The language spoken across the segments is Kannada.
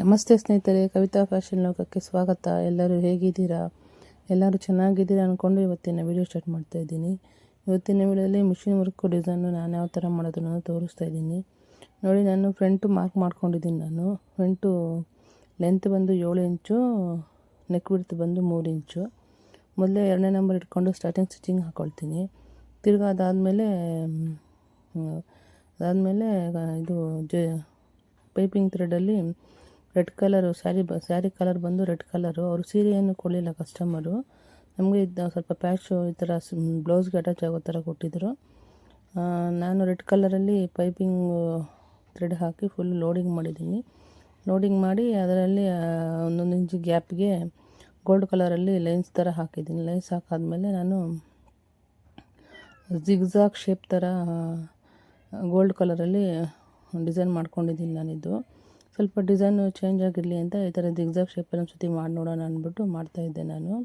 ನಮಸ್ತೆ ಸ್ನೇಹಿತರೆ, ಕವಿತಾ ಫ್ಯಾಷನ್ ಲೋಕಕ್ಕೆ ಸ್ವಾಗತ. ಎಲ್ಲರೂ ಹೇಗಿದ್ದೀರಾ? ಎಲ್ಲರೂ ಚೆನ್ನಾಗಿದ್ದೀರಾ ಅಂದ್ಕೊಂಡು ಇವತ್ತಿನ ವಿಡಿಯೋ ಸ್ಟಾರ್ಟ್ ಮಾಡ್ತಾ ಇದ್ದೀನಿ. ಇವತ್ತಿನ ವಿಡಿಯೋದಲ್ಲಿ ಮಿಷಿನ್ ವರ್ಕ್ ಡಿಸೈನು ನಾನು ಯಾವ ಥರ ಮಾಡೋದನ್ನು ತೋರಿಸ್ತಾ ಇದ್ದೀನಿ. ನೋಡಿ, ನಾನು ಫ್ರಂಟು ಮಾರ್ಕ್ ಮಾಡ್ಕೊಂಡಿದ್ದೀನಿ ನಾನು. ಫ್ರಂಟು ಲೆಂತ್ ಬಂದು ಏಳು ಇಂಚು ನೆಕ್ ಬಿಡ್ತು ಬಂದು ಮೂರು ಇಂಚು ಮೊದಲೇ ಎರಡನೇ ನಂಬರ್ ಇಟ್ಕೊಂಡು ಸ್ಟಾರ್ಟಿಂಗ್ ಸ್ಟಿಚಿಂಗ್ ಹಾಕ್ಕೊಳ್ತೀನಿ ತಿರ್ಗಿ ಅದಾದಮೇಲೆ ಅದಾದಮೇಲೆ ಇದು ಜ ಪೈಪಿಂಗ್ ಥ್ರೆಡಲ್ಲಿ ರೆಡ್ ಕಲರು, ಸ್ಯಾರಿ ಬ, ಸ್ಯಾರಿ ಕಲರ್ ಬಂದು ರೆಡ್ ಕಲರು. ಅವರು ಸೀರೆಯನ್ನು ಕೊಡಲಿಲ್ಲ ಕಸ್ಟಮರು. ನಮಗೆ ಇದು ಸ್ವಲ್ಪ ಪ್ಯಾಚು ಈ ಥರ ಬ್ಲೌಸ್ಗೆ ಅಟ್ಯಾಚ್ ಆಗೋ ಥರ ಕೊಟ್ಟಿದ್ದರು ನಾನು ರೆಡ್ ಕಲರಲ್ಲಿ ಪೈಪಿಂಗ್ ಥ್ರೆಡ್ ಹಾಕಿ ಫುಲ್ ಲೋಡಿಂಗ್ ಮಾಡಿದ್ದೀನಿ. ಲೋಡಿಂಗ್ ಮಾಡಿ ಅದರಲ್ಲಿ ಒಂದೊಂದು ಇಂಚು ಗ್ಯಾಪ್ಗೆ ಗೋಲ್ಡ್ ಕಲರಲ್ಲಿ ಲೈನ್ಸ್ ಥರ ಹಾಕಿದ್ದೀನಿ. ಲೈನ್ಸ್ ಹಾಕಾದ್ಮೇಲೆ ನಾನು ಜಿಗ್ಜಾಗ್ ಶೇಪ್ ಥರ ಗೋಲ್ಡ್ ಕಲರಲ್ಲಿ ಡಿಸೈನ್ ಮಾಡ್ಕೊಂಡಿದ್ದೀನಿ ನಾನಿದು. ಸ್ವಲ್ಪ ಡಿಸೈನು ಚೇಂಜ್ ಆಗಿರಲಿ ಅಂತ ಈ ಥರ ಜಿಗ್ಜಾಗ್ ಶೇಪಲ್ಲಿ ಒಂದು ಸತಿ ಮಾಡಿ ನೋಡೋಣ ಅಂದ್ಬಿಟ್ಟು ಮಾಡ್ತಾಯಿದ್ದೆ ನಾನು.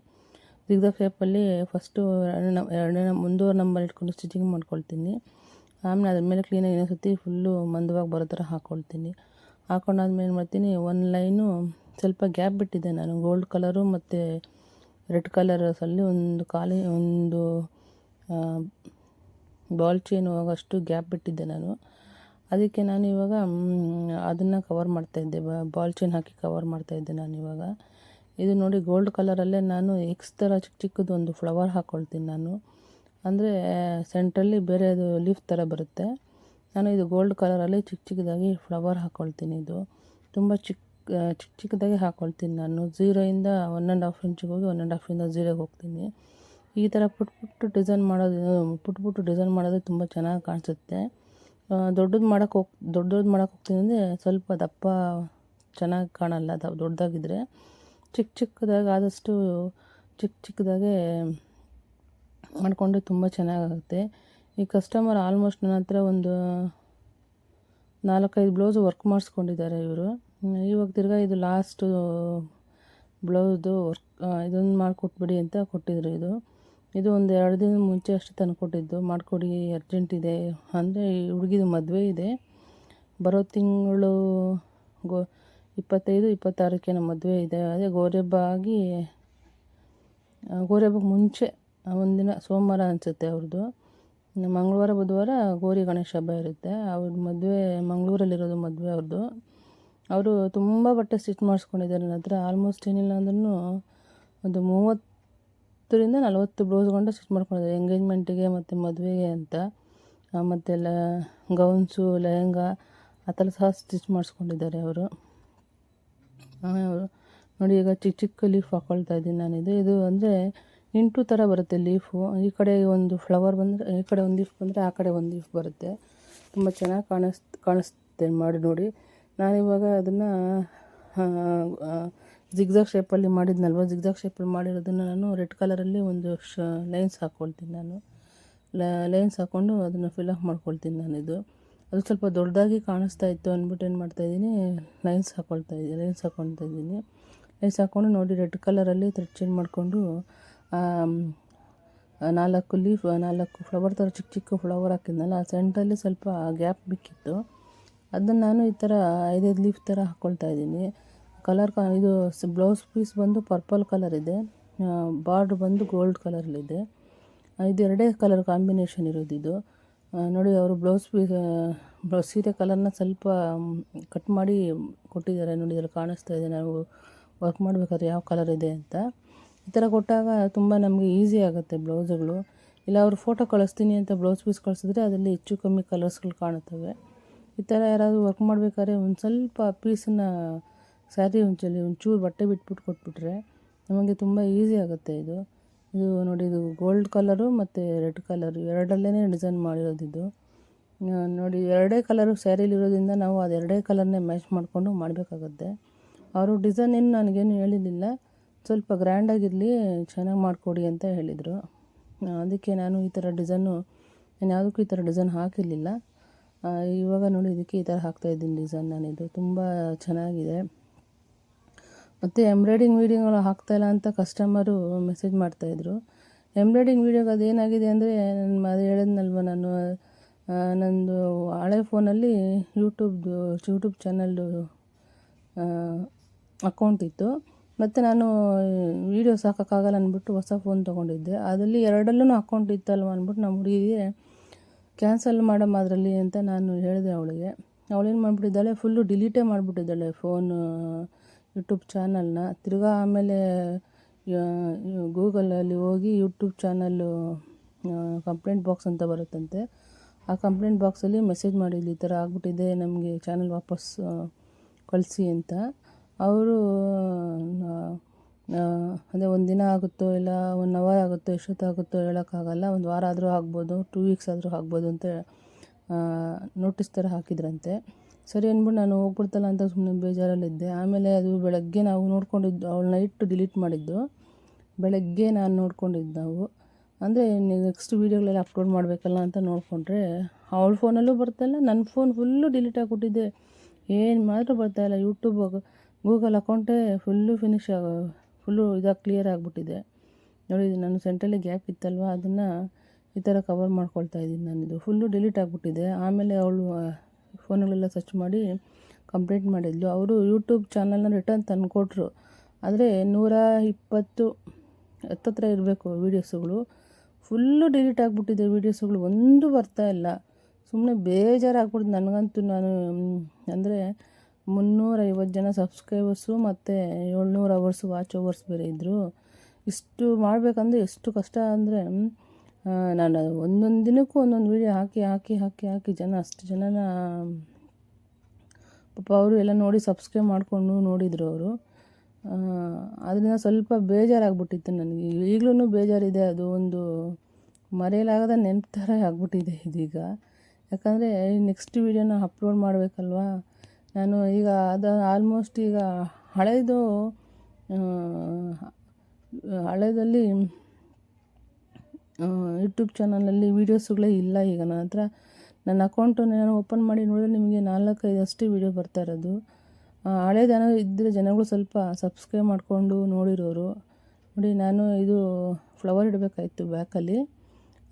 ಜಿಗ್ಜಾಗ್ ಶೇಪಲ್ಲಿ ಫಸ್ಟು ಎರಡನೇ ನಂ- ಎರಡನೇ ಮುಂದುವರೆ ನಂಬರ್ ಇಟ್ಕೊಂಡು ಸ್ಟಿಚಿಂಗ್ ಮಾಡ್ಕೊಳ್ತೀನಿ. ಆಮೇಲೆ ಅದ್ರ ಮೇಲೆ ಕ್ಲೀನಾಗಿ ಇನ್ನೊಂದು ಸತಿ ಫುಲ್ಲು ಮಂದವಾಗಿ ಬರೋ ಥರ ಹಾಕ್ಕೊಳ್ತೀನಿ ಹಾಕೊಂಡಾದ್ಮೇಲೆ ಏನು ಮಾಡ್ತೀನಿ, ಒಂದು ಲೈನು ಸ್ವಲ್ಪ ಗ್ಯಾಪ್ ಬಿಟ್ಟಿದ್ದೆ ನಾನು. ಗೋಲ್ಡ್ ಕಲರು ಮತ್ತು ರೆಡ್ ಕಲರ್ಸಲ್ಲಿ ಒಂದು ಖಾಲಿ, ಒಂದು ಬಾಲ್ ಚೈನ್ ಹೋಗೋಷ್ಟು ಗ್ಯಾಪ್ ಬಿಟ್ಟಿದ್ದೆ ನಾನು. ಅದಕ್ಕೆ ನಾನು ಇವಾಗ ಅದನ್ನು ಕವರ್ ಮಾಡ್ತಾಯಿದ್ದೆ ಬಾಲ್ ಚೈನ್ ಹಾಕಿ ಕವರ್ ಮಾಡ್ತಾಯಿದ್ದೆ ನಾನು ಇವಾಗ. ಇದು ನೋಡಿ ಗೋಲ್ಡ್ ಕಲರಲ್ಲೇ ನಾನು ಎಕ್ಸ್ ಥರ ಚಿಕ್ಕ ಚಿಕ್ಕದು ಒಂದು ಫ್ಲವರ್ ಹಾಕ್ಕೊಳ್ತೀನಿ ನಾನು. ಅಂದರೆ ಸೆಂಟ್ರಲ್ಲಿ ಬೇರೆ ಅದು ಲೀಫ್ ಥರ ಬರುತ್ತೆ. ನಾನು ಇದು ಗೋಲ್ಡ್ ಕಲರಲ್ಲಿ ಚಿಕ್ಕ ಚಿಕ್ಕದಾಗಿ ಫ್ಲವರ್ ಹಾಕ್ಕೊಳ್ತೀನಿ ಇದು. ತುಂಬ ಚಿಕ್ಕ ಚಿಕ್ಕ ಚಿಕ್ಕದಾಗಿ ಹಾಕ್ಕೊಳ್ತೀನಿ ನಾನು. ಝೀರೋಯಿಂದ ಒನ್ ಆ್ಯಂಡ್ ಹಾಫ್ ಇಂಚಿಗೆ ಹೋಗಿ ಒನ್ ಆ್ಯಂಡ್ ಹಾಫಿಂದ ಝೀರೋಗೆ ಹೋಗ್ತೀನಿ. ಈ ಥರ ಪುಟ್ ಪುಟ್ಟು ಡಿಸೈನ್ ಮಾಡೋದು, ಪುಟ್ ಪುಟ್ಟು ಡಿಸೈನ್ ಮಾಡೋದು ತುಂಬ ಚೆನ್ನಾಗಿ ಕಾಣಿಸುತ್ತೆ. ದೊಡ್ಡದು ಮಾಡೋಕ್ಕೆ ಹೋಗಿ, ದೊಡ್ಡದು ಮಾಡೋಕ್ಕೆ ಹೋಗ್ತೀನಿ ಅಂದರೆ ಸ್ವಲ್ಪ ದಪ್ಪ ಚೆನ್ನಾಗಿ ಕಾಣಲ್ಲ ಅದು ದೊಡ್ಡದಾಗಿದ್ದರೆ ಚಿಕ್ಕ ಚಿಕ್ಕದಾಗಿ ಆದಷ್ಟು ಚಿಕ್ಕ ಚಿಕ್ಕದಾಗೆ ಮಾಡಿಕೊಂಡ್ರೆ ತುಂಬ ಚೆನ್ನಾಗಾಗುತ್ತೆ. ಈ ಕಸ್ಟಮರ್ ಆಲ್ಮೋಸ್ಟ್ ನನ್ನ ಹತ್ರ ಒಂದು ನಾಲ್ಕೈದು ಬ್ಲೌಸ್ ವರ್ಕ್ ಮಾಡಿಸ್ಕೊಂಡಿದ್ದಾರೆ ಇವರು. ಇವಾಗ ತಿರ್ಗಾ ಇದು ಲಾಸ್ಟು ಬ್ಲೌಸ್ದು ವರ್ಕ್ ಇದೊಂದು ಮಾಡಿಕೊಟ್ಬಿಡಿ ಅಂತ ಕೊಟ್ಟಿದ್ರು ಇದು. ಇದು ಒಂದು ಎರಡು ದಿನ ಮುಂಚೆ ಅಷ್ಟು ತಂದುಕೊಟ್ಟಿದ್ದು ಮಾಡಿಕೊಡಿ ಅರ್ಜೆಂಟ್ ಇದೆ. ಅಂದರೆ ಈ ಹುಡುಗಿದು ಮದುವೆ ಇದೆ. ಬರೋ ತಿಂಗಳು ಗೋ ಇಪ್ಪತ್ತೈದು ಇಪ್ಪತ್ತಾರಕ್ಕೆ ನಮ್ಮ ಮದುವೆ ಇದೆ. ಅದೇ ಗೋರೆಬ್ಬ ಆಗಿ ಆ, ಗೋರಿ ಹಬ್ಬಕ್ಕೆ ಮುಂಚೆ ಒಂದಿನ ಸೋಮವಾರ ಅನಿಸುತ್ತೆ ಅವ್ರದ್ದು ಮಂಗಳವಾರ ಬುಧವಾರ ಗೌರಿ ಗಣೇಶ ಹಬ್ಬ ಇರುತ್ತೆ. ಅವ್ರ ಮದುವೆ ಮಂಗಳೂರಲ್ಲಿರೋದು ಮದುವೆ ಅವ್ರದ್ದು ಅವರು ತುಂಬ ಬಟ್ಟೆ ಸ್ಟಿಚ್ ಮಾಡಿಸ್ಕೊಂಡಿದ್ದಾರೆ ನನ್ನ ಹತ್ರ. ಆಲ್ಮೋಸ್ಟ್ ಏನಿಲ್ಲ ಅಂದ್ರೂ ಒಂದು ಮೂವತ್ತರಿಂದ ನಲವತ್ತು ಬ್ಲೌಸ್ ಗಂಟೆ ಸ್ಟಿಚ್ ಮಾಡ್ಕೊಂಡಿದ್ದಾರೆ. ಎಂಗೇಜ್ಮೆಂಟಿಗೆ ಮತ್ತು ಮದುವೆಗೆ ಅಂತ ಮತ್ತೆಲ್ಲ ಗೌನ್ಸು, ಲೆಹಂಗಾ, ಆ ಥರ ಸಹ ಸ್ಟಿಚ್ ಮಾಡಿಸ್ಕೊಂಡಿದ್ದಾರೆ ಅವರು. ನೋಡಿ ಈಗ ಚಿಕ್ಕ ಚಿಕ್ಕ ಲೀಫ್ ಹಾಕ್ಕೊಳ್ತಾ ಇದ್ದೀನಿ ನಾನು ಇದು. ಇದು ಅಂದರೆ ಇಂಟು ಥರ ಬರುತ್ತೆ ಲೀಫು ಈ ಕಡೆ ಒಂದು ಫ್ಲವರ್ ಬಂದರೆ, ಈ ಕಡೆ ಒಂದು ಲೀಫ್ ಬಂದರೆ ಆ ಕಡೆ ಒಂದು ಲೀಫ್ ಬರುತ್ತೆ. ತುಂಬ ಚೆನ್ನಾಗಿ ಕಾಣಿಸ್ ಕಾಣಿಸ್ತೇನೆ ಮಾಡಿ ನೋಡಿ. ನಾನಿವಾಗ ಅದನ್ನು ಜಿಗ್ಜಾಗ್ ಶೇಪಲ್ಲಿ ಮಾಡಿದ್ನಲ್ವ? ಜಿಗ್ಜಾಗ್ ಶೇಪಲ್ಲಿ ಮಾಡಿರೋದನ್ನು ನಾನು ರೆಡ್ ಕಲರಲ್ಲಿ ಒಂದು ಶ ಲೈನ್ಸ್ ಹಾಕ್ಕೊಳ್ತೀನಿ ನಾನು. ಲೈನ್ಸ್ ಹಾಕ್ಕೊಂಡು ಅದನ್ನು ಫಿಲ್ ಅಪ್ ಮಾಡ್ಕೊಳ್ತೀನಿ ನಾನಿದು ಅದು ಸ್ವಲ್ಪ ದೊಡ್ಡದಾಗಿ ಕಾಣಿಸ್ತಾ ಇತ್ತು ಅಂದ್ಬಿಟ್ಟು ಏನು ಮಾಡ್ತಾಯಿದ್ದೀನಿ ಲೈನ್ಸ್ ಹಾಕ್ಕೊಳ್ತಾ ಇದ್ದೀನಿ ಲೈನ್ಸ್ ಹಾಕ್ಕೊಳ್ತಾ ಇದ್ದೀನಿ. ಲೈನ್ಸ್ ಹಾಕ್ಕೊಂಡು ನೋಡಿ ರೆಡ್ ಕಲರಲ್ಲಿ ಥ್ರೆಡ್ ಚೇಂಜ್ ಮಾಡಿಕೊಂಡು ನಾಲ್ಕು ಲೀಫ್ ನಾಲ್ಕು ಫ್ಲವರ್ ಥರ ಚಿಕ್ಕ ಚಿಕ್ಕ ಫ್ಲವರ್ ಹಾಕಿದ್ನಲ್ಲ, ಆ ಸೆಂಟ್ರಲ್ಲಿ ಸ್ವಲ್ಪ ಗ್ಯಾಪ್ ಬಿಕ್ಕಿತ್ತು. ಅದನ್ನು ನಾನು ಈ ಥರ ಐದೈದು ಲೀಫ್ ಥರ ಹಾಕ್ಕೊಳ್ತಾ ಇದ್ದೀನಿ. ಕಲರ್ ಇದು ಬ್ಲೌಸ್ ಪೀಸ್ ಬಂದು ಪರ್ಪಲ್ ಕಲರ್ ಇದೆ. ಬಾರ್ಡ್ರ್ ಬಂದು ಗೋಲ್ಡ್ ಕಲರಲ್ಲಿದೆ ಇದು. ಎರಡೇ ಕಲರ್ ಕಾಂಬಿನೇಷನ್ ಇರೋದು ಇದು. ನೋಡಿ ಅವರು ಬ್ಲೌಸ್ ಪೀಸ್ ಬ್ಲೌಸ್ ಸೀರೆ ಕಲರ್ನ ಸ್ವಲ್ಪ ಕಟ್ ಮಾಡಿ ಕೊಟ್ಟಿದ್ದಾರೆ. ನೋಡಿ ಇದರಲ್ಲಿ ಕಾಣಿಸ್ತಾ ಇದೆ. ನಾವು ವರ್ಕ್ ಮಾಡಬೇಕಾದ್ರೆ ಯಾವ ಕಲರ್ ಇದೆ ಅಂತ. ಈ ಥರ ಕೊಟ್ಟಾಗ ತುಂಬ ನಮಗೆ ಈಸಿ ಆಗುತ್ತೆ ಬ್ಲೌಸ್ಗಳು. ಇಲ್ಲ, ಅವರು ಫೋಟೋ ಕಳಿಸ್ತೀನಿ ಅಂತ ಬ್ಲೌಸ್ ಪೀಸ್ ಕಳಿಸಿದ್ರೆ ಅದರಲ್ಲಿ ಹೆಚ್ಚು ಕಮ್ಮಿ ಕಲರ್ಸ್ಗಳು ಕಾಣುತ್ತವೆ. ಈ ಥರ ಯಾರಾದರೂ ವರ್ಕ್ ಮಾಡಬೇಕಾದ್ರೆ ಒಂದು ಸ್ವಲ್ಪ ಪೀಸನ್ನ ಸ್ಯಾರಿ ಒಂಚೂಲಿ ಒಂಚೂರು ಬಟ್ಟೆ ಬಿಟ್ಬಿಟ್ಟು ಕೊಟ್ಬಿಟ್ರೆ ನಮಗೆ ತುಂಬ ಈಸಿ ಆಗುತ್ತೆ ಇದು. ಇದು ನೋಡಿ, ಇದು ಗೋಲ್ಡ್ ಕಲರು ಮತ್ತು ರೆಡ್ ಕಲರ್ ಎರಡರಲ್ಲೇ ಡಿಸೈನ್ ಮಾಡಿರೋದು ಇದು. ನೋಡಿ, ಎರಡೇ ಕಲರು ಸ್ಯಾರೀಲಿ ಇರೋದ್ರಿಂದ ನಾವು ಅದು ಎರಡೇ ಕಲರ್ನೇ ಮ್ಯಾಚ್ ಮಾಡಿಕೊಂಡು ಮಾಡಬೇಕಾಗತ್ತೆ. ಅವರು ಡಿಸೈನ್ ಏನು ನನಗೇನು ಹೇಳಿರಲಿಲ್ಲ ಸ್ವಲ್ಪ ಗ್ರ್ಯಾಂಡಾಗಿರಲಿ ಚೆನ್ನಾಗಿ ಮಾಡಿಕೊಡಿ ಅಂತ ಹೇಳಿದರು. ಅದಕ್ಕೆ ನಾನು ಈ ಥರ ಡಿಸೈನು ನಾನು ಯಾವುದಕ್ಕೂ ಈ ಥರ ಡಿಸೈನ್ ಹಾಕಿರಲಿಲ್ಲ. ಇವಾಗ ನೋಡಿ, ಇದಕ್ಕೆ ಈ ಥರ ಹಾಕ್ತಾಯಿದ್ದೀನಿ ಡಿಸೈನ್ ನಾನಿದು ತುಂಬ ಚೆನ್ನಾಗಿದೆ. ಮತ್ತು ಎಂಬ್ರಾಯ್ಡಿಂಗ್ ವೀಡಿಯೋಗಳು ಹಾಕ್ತಾಯಿಲ್ಲ ಅಂತ ಕಸ್ಟಮರು ಮೆಸೇಜ್ ಮಾಡ್ತಾಯಿದ್ರು ಎಂಬ್ರಾಯ್ಡಿಂಗ್ ವೀಡಿಯೋಗೆ ಅದೇನಾಗಿದೆ ಅಂದರೆ ನಾನು ಅದು ಹೇಳಿದ್ನಲ್ವ ನಾನು ನನ್ನದು ನಂದು ಹಳೆ ಫೋನಲ್ಲಿ ಯೂಟ್ಯೂಬ್ದು ಯೂಟ್ಯೂಬ್ ಚಾನಲ್ದು ಅಕೌಂಟ್ ಇತ್ತು. ಮತ್ತು ನಾನು ವೀಡಿಯೋಸ್ ಹಾಕೋಕ್ಕಾಗಲ್ಲ ಅಂದ್ಬಿಟ್ಟು ಹೊಸ ಫೋನ್ ತೊಗೊಂಡಿದ್ದೆ. ಅದರಲ್ಲಿ ಎರಡಲ್ಲೂ ಅಕೌಂಟ್ ಇತ್ತಲ್ವ ಅಂದ್ಬಿಟ್ಟು ನಮ್ಮ ಹುಡುಗಿಗೆ ಕ್ಯಾನ್ಸಲ್ ಮಾಡಮ್ಮ ಅದರಲ್ಲಿ ಅಂತ ನಾನು ಹೇಳಿದೆ ಅವಳಿಗೆ. ಅವಳೇನು ಮಾಡಿಬಿಟ್ಟಿದ್ದಾಳೆ ಫುಲ್ಲು ಡಿಲೀಟೇ ಮಾಡಿಬಿಟ್ಟಿದ್ದಾಳೆ ಫೋನು ಯೂಟ್ಯೂಬ್ ಚಾನಲ್ನ, ತಿರ್ಗಾ ಆಮೇಲೆ ಗೂಗಲಲ್ಲಿ ಹೋಗಿ ಯೂಟ್ಯೂಬ್ ಚಾನಲ್ಲು ಕಂಪ್ಲೇಂಟ್ ಬಾಕ್ಸ್ ಅಂತ ಬರುತ್ತಂತೆ. ಆ ಕಂಪ್ಲೇಂಟ್ ಬಾಕ್ಸಲ್ಲಿ ಮೆಸೇಜ್ ಮಾಡಿದ್ಲು, ಈ ಥರ ಆಗ್ಬಿಟ್ಟಿದೆ, ನಮಗೆ ಚಾನಲ್ ವಾಪಸ್ ಕಳಿಸಿ ಅಂತ. ಅವರು ಅದೇ ಒಂದು ದಿನ ಆಗುತ್ತೋ ಇಲ್ಲ ಒನ್ ಅವರ್ ಆಗುತ್ತೋ, ಎಷ್ಟೊತ್ತಾಗುತ್ತೋ ಹೇಳೋಕ್ಕಾಗಲ್ಲ, ಒಂದು ವಾರ ಆದರೂ ಆಗ್ಬೋದು, ಟೂ ವೀಕ್ಸ್ ಆದರೂ ಆಗ್ಬೋದು ಅಂತ ನೋಟಿಸ್ ಥರ ಹಾಕಿದ್ರಂತೆ. ಸರಿ ಅಂದ್ಬಿಟ್ಟು ನಾನು ಹೋಗ್ಬಿಡ್ತಲ್ಲ ಅಂತ ಸುಮ್ಮನೆ ಬೇಜಾರಲ್ಲಿದ್ದೆ. ಆಮೇಲೆ ಅದು ಬೆಳಗ್ಗೆ ನಾವು ನೋಡ್ಕೊಂಡಿದ್ದು ಅವಳು ನೈಟ್ ಡಿಲೀಟ್ ಮಾಡಿದ್ದು. ಬೆಳಗ್ಗೆ ನಾನು ನೋಡ್ಕೊಂಡಿದ್ದು ನಾವು. ಅಂದರೆ ನೆಕ್ಸ್ಟ್ ವೀಡಿಯೋಗಳೆಲ್ಲ ಅಪ್ಲೋಡ್ ಮಾಡಬೇಕಲ್ಲ ಅಂತ ನೋಡಿಕೊಂಡ್ರೆ, ಅವಳ ಫೋನಲ್ಲೂ ಬರ್ತಾಯಿಲ್ಲ ನನ್ನ ಫೋನ್ ಫುಲ್ಲು ಡಿಲೀಟ್ ಆಗಿಬಿಟ್ಟಿದ್ದೆ ಏನು ಮಾತ್ರ ಬರ್ತಾಯಿಲ್ಲ ಯೂಟ್ಯೂಬ್ ಗೂಗಲ್ ಅಕೌಂಟೇ ಫುಲ್ಲು ಫಿನಿಶ್ ಆಗ ಫುಲ್ಲು ಇದಾಗಿ ಕ್ಲಿಯರ್ ಆಗಿಬಿಟ್ಟಿದೆ. ನೋಡಿ ನಾನು ಸೆಂಟ್ರಲ್ಲಿ ಗ್ಯಾಪ್ ಇತ್ತಲ್ವ? ಅದನ್ನು ಈ ಥರ ಕವರ್ ಮಾಡ್ಕೊಳ್ತಾ ಇದ್ದೀನಿ ನಾನಿದು. ಫುಲ್ಲು ಡಿಲೀಟ್ ಆಗಿಬಿಟ್ಟಿದೆ. ಆಮೇಲೆ ಅವಳು ಫೋನುಗಳೆಲ್ಲ ಸರ್ಚ್ ಮಾಡಿ ಕಂಪ್ಲೇಂಟ್ ಮಾಡಿದ್ಲು. ಅವರು ಯೂಟ್ಯೂಬ್ ಚಾನಲ್ನ ರಿಟರ್ನ್ ತಂದುಕೊಟ್ರು. ಆದರೆ ನೂರ ಇಪ್ಪತ್ತು ಹತ್ತತ್ರ ಇರಬೇಕು ವೀಡಿಯೋಸುಗಳು. ಫುಲ್ಲು ಡಿಲೀಟ್ ಆಗಿಬಿಟ್ಟಿದೆ ವೀಡಿಯೋಸುಗಳು. ಒಂದು ಬರ್ತಾ ಇಲ್ಲ. ಸುಮ್ಮನೆ ಬೇಜಾರಾಗ್ಬಿಡ್ತು. ನನಗಂತೂ ನಾನು, ಅಂದರೆ ಮುನ್ನೂರೈವತ್ತು ಜನ ಸಬ್ಸ್ಕ್ರೈಬರ್ಸು ಮತ್ತು ಏಳ್ನೂರು ಅವರ್ಸ್ ವಾಚ್ ಅವರ್ಸ್ ಬೇರೆ ಇದ್ದರು ಇಷ್ಟು ಮಾಡಬೇಕಂದ್ರೆ ಎಷ್ಟು ಕಷ್ಟ ಅಂದರೆ ನಾನು ಒಂದೊಂದು ದಿನಕ್ಕೂ ಒಂದೊಂದು ವೀಡಿಯೋ ಹಾಕಿ ಹಾಕಿ ಹಾಕಿ ಹಾಕಿ ಜನ, ಅಷ್ಟು ಜನನ, ಪಾಪ ಅವರು ಎಲ್ಲ ನೋಡಿ ಸಬ್ಸ್ಕ್ರೈಬ್ ಮಾಡಿಕೊಂಡು ನೋಡಿದರು ಅವರು. ಅದರಿಂದ ಸ್ವಲ್ಪ ಬೇಜಾರಾಗ್ಬಿಟ್ಟಿತ್ತು ನನಗೆ. ಈಗಲೂ ಬೇಜಾರಿದೆ, ಅದು ಒಂದು ಮರೆಯಲಾಗದ ನೆನಪು ಥರ ಆಗ್ಬಿಟ್ಟಿದೆ ಇದೀಗ. ಯಾಕಂದರೆ ನೆಕ್ಸ್ಟ್ ವೀಡಿಯೋನ ಅಪ್ಲೋಡ್ ಮಾಡಬೇಕಲ್ವಾ? ನಾನು ಈಗ ಅದು ಆಲ್ಮೋಸ್ಟ್ ಈಗ ಹಳೆಯದು ಹಳೆಯದಲ್ಲಿ ಯೂಟ್ಯೂಬ್ ಚಾನಲಲ್ಲಿ ವೀಡಿಯೋಸ್ಗಳೇ ಇಲ್ಲ ಈಗ ನನ್ನ ಹತ್ರ. ನನ್ನ ಅಕೌಂಟನ್ನು ಓಪನ್ ಮಾಡಿ ನೋಡಿದ್ರೆ ನಿಮಗೆ ನಾಲ್ಕೈದು ಅಷ್ಟೇ ವೀಡಿಯೋ ಬರ್ತಾ ಇರೋದು. ಹಳೇದೇನೋ ಇದ್ದರೆ ಜನಗಳು ಸ್ವಲ್ಪ ಸಬ್ಸ್ಕ್ರೈಬ್ ಮಾಡಿಕೊಂಡು ನೋಡಿರೋರು. ನೋಡಿ, ನಾನು ಇದು ಫ್ಲವರ್ ಇಡಬೇಕಾಯಿತು ಬ್ಯಾಕಲ್ಲಿ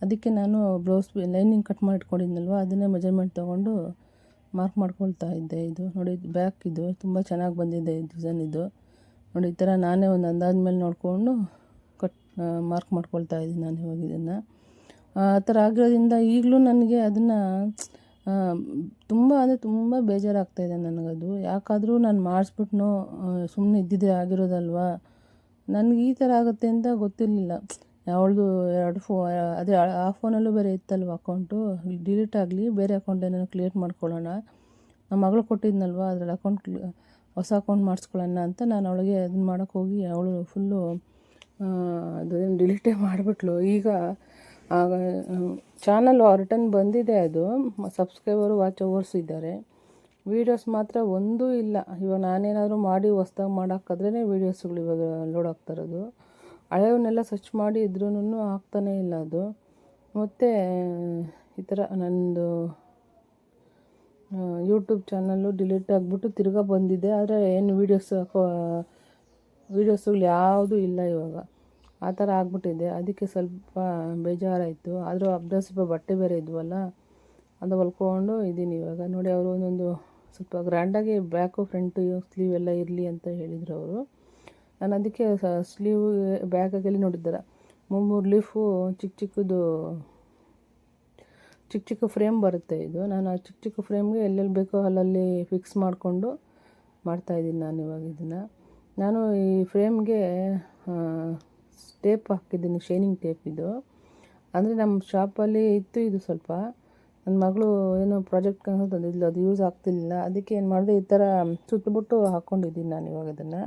ಅದಕ್ಕೆ ನಾನು ಬ್ಲೌಸ್ ಲೈನಿಂಗ್ ಕಟ್ ಮಾಡಿ ಇಟ್ಕೊಂಡಿದ್ನಲ್ವ, ಅದನ್ನೇ ಮೆಜರ್ಮೆಂಟ್ ತೊಗೊಂಡು ಮಾರ್ಕ್ ಮಾಡ್ಕೊಳ್ತಾ ಇದ್ದೆ ಇದು. ನೋಡಿ ಬ್ಯಾಕ್ ಇದು. ತುಂಬ ಚೆನ್ನಾಗಿ ಬಂದಿದೆ ಡಿಸೈನ್ ಇದು. ನೋಡಿ, ಈ ಥರ ನಾನೇ ಒಂದು ಅಂದಾಜು ಮೇಲೆ ನೋಡಿಕೊಂಡು ಮಾರ್ಕ್ ಮಾಡ್ಕೊಳ್ತಾ ಇದ್ದೀನಿ ನಾನು ಇವಾಗ ಇದನ್ನು. ಆ ಥರ ಆಗಿರೋದ್ರಿಂದ ಈಗಲೂ ನನಗೆ ಅದನ್ನು ತುಂಬ ಅಂದರೆ ತುಂಬ ಬೇಜಾರಾಗ್ತಾಯಿದೆ ನನಗದು. ಯಾಕಾದರೂ ನಾನು ಮಾಡಿಸ್ಬಿಟ್ನೋ ಸುಮ್ಮನೆ ಇದ್ದಿದ್ದೆ ಆಗಿರೋದಲ್ವಾ? ನನಗೆ ಈ ಥರ ಆಗುತ್ತೆ ಅಂತ ಗೊತ್ತಿರಲಿಲ್ಲ. ಅವಳದು ಎರಡು ಫೋ, ಅದೇ ಆ ಫೋನಲ್ಲೂ ಬೇರೆ ಇತ್ತಲ್ವ ಅಕೌಂಟು ಡಿಲೀಟ್ ಆಗಲಿ, ಬೇರೆ ಅಕೌಂಟ್ ಏನೋ ಕ್ರಿಯೇಟ್ ಮಾಡ್ಕೊಳ್ಳೋಣ. ನಮ್ಮ ಮಗಳು ಕೊಟ್ಟಿದ್ನಲ್ವ, ಅದ್ರಲ್ಲಿ ಅಕೌಂಟ್ ಹೊಸ ಅಕೌಂಟ್ ಮಾಡಿಸ್ಕೊಳ್ಳೋಣ ಅಂತ ನಾನು ಅವಳಿಗೆ ಅದನ್ನ ಮಾಡೋಕ್ಕೋಗಿ ಅವಳು ಫುಲ್ಲು ಅದೇನು ಡಿಲೀಟೇ ಮಾಡಿಬಿಟ್ಲು. ಈಗ, ಆಗ ಚಾನಲ್ ರಿಟರ್ನ್ ಬಂದಿದೆ ಅದು. ಸಬ್ಸ್ಕ್ರೈಬರು ವಾಚ್ ಓವರ್ಸ್ ಇದ್ದಾರೆ. ವೀಡಿಯೋಸ್ ಮಾತ್ರ ಒಂದೂ ಇಲ್ಲ. ಇವಾಗ ನಾನೇನಾದರೂ ಮಾಡಿ ಹೊಸ್ದಾಗಿ ಮಾಡೋಕ್ಕಾದ್ರೇ ವೀಡಿಯೋಸ್ಗಳು ಇವಾಗ ಲೋಡ್ ಆಗ್ತಾ ಇರೋದು. ಹಳೆಯವನ್ನೆಲ್ಲ ಸರ್ಚ್ ಮಾಡಿ ಇದ್ರೂ ಆಗ್ತಾನೇ ಇಲ್ಲ ಅದು. ಮತ್ತು, ಈ ಥರ ನಂದು ಯೂಟ್ಯೂಬ್ ಚಾನಲ್ಲು ಡಿಲೀಟ್ ಆಗಿಬಿಟ್ಟು ತಿರ್ಗಾ ಬಂದಿದೆ. ಆದರೆ ಏನು ವೀಡಿಯೋಸ್ ವೀಡಿಯೋಸ್ಗಳು ಯಾವುದೂ ಇಲ್ಲ ಇವಾಗ. ಆ ಥರ ಆಗಿಬಿಟ್ಟಿದೆ. ಅದಕ್ಕೆ ಸ್ವಲ್ಪ ಬೇಜಾರಾಯಿತು. ಆದರೂ ಹಬ್ದ ಸ್ವಲ್ಪ ಬಟ್ಟೆ ಬೇರೆ ಇದ್ವಲ್ಲ, ಅದು ಹೊಲ್ಕೊಂಡು ಇದ್ದೀನಿ ಇವಾಗ. ನೋಡಿ, ಅವರು ಒಂದೊಂದು ಸ್ವಲ್ಪ ಗ್ರ್ಯಾಂಡಾಗಿ ಬ್ಯಾಕು ಫ್ರಂಟು ಸ್ಲೀವ್ ಎಲ್ಲ ಇರಲಿ ಅಂತ ಹೇಳಿದರು ಅವರು. ನಾನು ಅದಕ್ಕೆ ಸ್ಲೀವ್ ಬ್ಯಾಗಾಗೆಲ್ಲ ನೋಡಿದ್ದಾರ ಮೂರು ಲೀಫು ಚಿಕ್ಕ ಚಿಕ್ಕದು ಚಿಕ್ಕ ಚಿಕ್ಕ ಫ್ರೇಮ್ ಬರುತ್ತೆ ಇದು. ನಾನು ಆ ಚಿಕ್ಕ ಚಿಕ್ಕ ಫ್ರೇಮ್ಗೆ ಎಲ್ಲೆಲ್ಲಿ ಬೇಕೋ ಅಲ್ಲಲ್ಲಿ ಫಿಕ್ಸ್ ಮಾಡಿಕೊಂಡು ಮಾಡ್ತಾಯಿದ್ದೀನಿ ನಾನು ಇವಾಗ ಇದನ್ನು. ನಾನು ಈ ಫ್ರೇಮ್ಗೆ ಟೇಪ್ ಹಾಕಿದ್ದೀನಿ, ಶೈನಿಂಗ್ ಟೇಪ್ ಇದು. ಅಂದರೆ ನಮ್ಮ ಶಾಪಲ್ಲಿ ಇತ್ತು ಇದು ಸ್ವಲ್ಪ. ನನ್ನ ಮಗಳು ಏನೋ ಪ್ರಾಜೆಕ್ಟ್ ತಂದಿದ್ಲು, ಅದು ಯೂಸ್ ಆಗ್ತಿರ್ಲಿಲ್ಲ. ಅದಕ್ಕೆ ಏನು ಮಾಡಿದೆ, ಈ ಥರ ಸುತ್ತಬಿಟ್ಟು ಹಾಕ್ಕೊಂಡಿದ್ದೀನಿ ನಾನು ಇವಾಗ ಅದನ್ನು.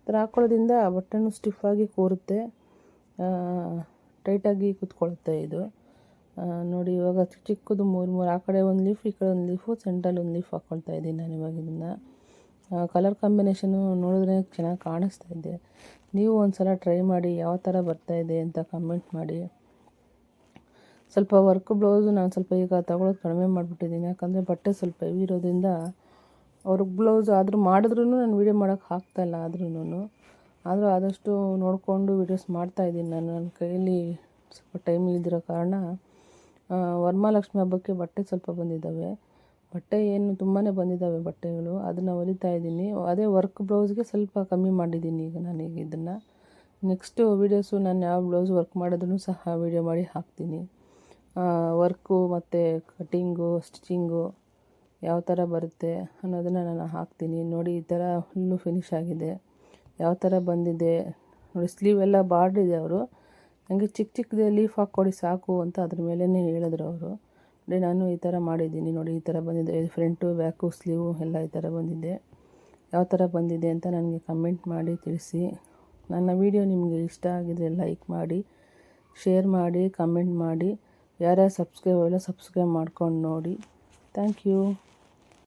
ಈ ಥರ ಹಾಕ್ಕೊಳ್ಳೋದ್ರಿಂದ ಬಟ್ಟೆನೂ ಸ್ಟಿಫಾಗಿ ಕೂರುತ್ತೆ. ಟೈಟಾಗಿ ಕೂತ್ಕೊಳ್ಳುತ್ತೆ ಇದು. ನೋಡಿ, ಇವಾಗ ಚಿಕ್ಕ ಚಿಕ್ಕದು ಮೂರು ಮೂರು, ಆ ಕಡೆ ಒಂದು ಲೀಫ್ ಈ ಕಡೆ ಒಂದು ಲೀಫು ಸೆಂಟ್ರಲ್ಲಿ ಒಂದು ಲೀಫ್ ಹಾಕ್ಕೊಳ್ತಾ ಇದ್ದೀನಿ ನಾನು ಇವಾಗ ಇದನ್ನು. ಕಲರ್ ಕಾಂಬಿನೇಷನು ನೋಡಿದ್ರೆ ಚೆನ್ನಾಗಿ ಕಾಣಿಸ್ತಾ ಇದೆ. ನೀವು ಒಂದು ಸಲ ಟ್ರೈ ಮಾಡಿ ಯಾವ ಥರ ಇದೆ ಅಂತ ಕಮೆಂಟ್ ಮಾಡಿ. ಸ್ವಲ್ಪ ವರ್ಕ್ ಬ್ಲೌಸು ನಾನು ಸ್ವಲ್ಪ ಈಗ ತಗೊಳ್ಳೋದು ಕಡಿಮೆ ಮಾಡಿಬಿಟ್ಟಿದ್ದೀನಿ. ಯಾಕಂದರೆ ಬಟ್ಟೆ ಸ್ವಲ್ಪ ಹೆವಿ ಇರೋದ್ರಿಂದ ವರ್ಕ್ ಬ್ಲೌಸ್ ಆದರೂ ಮಾಡಿದ್ರೂ ನಾನು ವೀಡಿಯೋ ಮಾಡೋಕ್ಕೆ ಆಗ್ತಾಯಿಲ್ಲ ಆದ್ರೂ ಆದರೂ ಆದಷ್ಟು ನೋಡಿಕೊಂಡು ವೀಡಿಯೋಸ್ ಮಾಡ್ತಾಯಿದ್ದೀನಿ ನಾನು. ನನ್ನ ಕೈಯಲ್ಲಿ ಸ್ವಲ್ಪ ಟೈಮ್ ಇಲ್ದಿರೋ ಕಾರಣ ವರಮಹಾಲಕ್ಷ್ಮಿ ಹಬ್ಬಕ್ಕೆ ಬಟ್ಟೆ ಸ್ವಲ್ಪ ಬಂದಿದ್ದಾವೆ. ಬಟ್ಟೆ ಏನು ತುಂಬಾ ಬಂದಿದ್ದಾವೆ ಬಟ್ಟೆಗಳು, ಅದನ್ನು ಹೊಲಿತಾ ಇದ್ದೀನಿ. ಅದೇ ವರ್ಕ್ ಬ್ಲೌಸ್ಗೆ ಸ್ವಲ್ಪ ಕಮ್ಮಿ ಮಾಡಿದ್ದೀನಿ ಈಗ ನಾನು ಈಗ ಇದನ್ನು. ನೆಕ್ಸ್ಟು ವೀಡಿಯೋಸು ನಾನು ಯಾವ ಬ್ಲೌಸ್ ವರ್ಕ್ ಮಾಡಿದ್ರೂ ಸಹ ವೀಡಿಯೋ ಮಾಡಿ ಹಾಕ್ತೀನಿ. ವರ್ಕು ಮತ್ತು ಕಟಿಂಗು ಸ್ಟಿಚಿಂಗು ಯಾವ ಥರ ಬರುತ್ತೆ ಅನ್ನೋದನ್ನು ನಾನು ಹಾಕ್ತೀನಿ. ನೋಡಿ, ಈ ಥರ ಫುಲ್ಲು ಫಿನಿಶ್ ಆಗಿದೆ. ಯಾವ ಥರ ಬಂದಿದೆ. ನೋಡಿ ಸ್ಲೀವ್ ಎಲ್ಲ ಬಾರ್ಡಿದೆ ಅವರು. ನನಗೆ ಚಿಕ್ಕ ಚಿಕ್ಕದೇ ಲೀಫ್ ಹಾಕ್ಕೊಡಿ ಸಾಕು ಅಂತ ಅದ್ರ ಮೇಲೇ ಹೇಳಿದ್ರು ಅವರು. ನೋಡಿ, ನಾನು ಈ ಥರ ಮಾಡಿದ್ದೀನಿ. ನೋಡಿ, ಈ ಥರ ಬಂದಿದೆ. ಫ್ರಂಟು ಬ್ಯಾಕು ಸ್ಲೀವು ಎಲ್ಲ ಈ ಥರ ಬಂದಿದೆ. ಯಾವ ಥರ ಬಂದಿದೆ ಅಂತ ನನಗೆ ಕಮೆಂಟ್ ಮಾಡಿ ತಿಳಿಸಿ. ನನ್ನ ವಿಡಿಯೋ ನಿಮಗೆ ಇಷ್ಟ ಆಗಿದರೆ ಲೈಕ್ ಮಾಡಿ ಶೇರ್ ಮಾಡಿ ಕಮೆಂಟ್ ಮಾಡಿ. ಯಾರ್ಯಾರು ಸಬ್ಸ್ಕ್ರೈಬ್ ಎಲ್ಲ ಸಬ್ಸ್ಕ್ರೈಬ್ ಮಾಡ್ಕೊಂಡು ನೋಡಿ. Thank you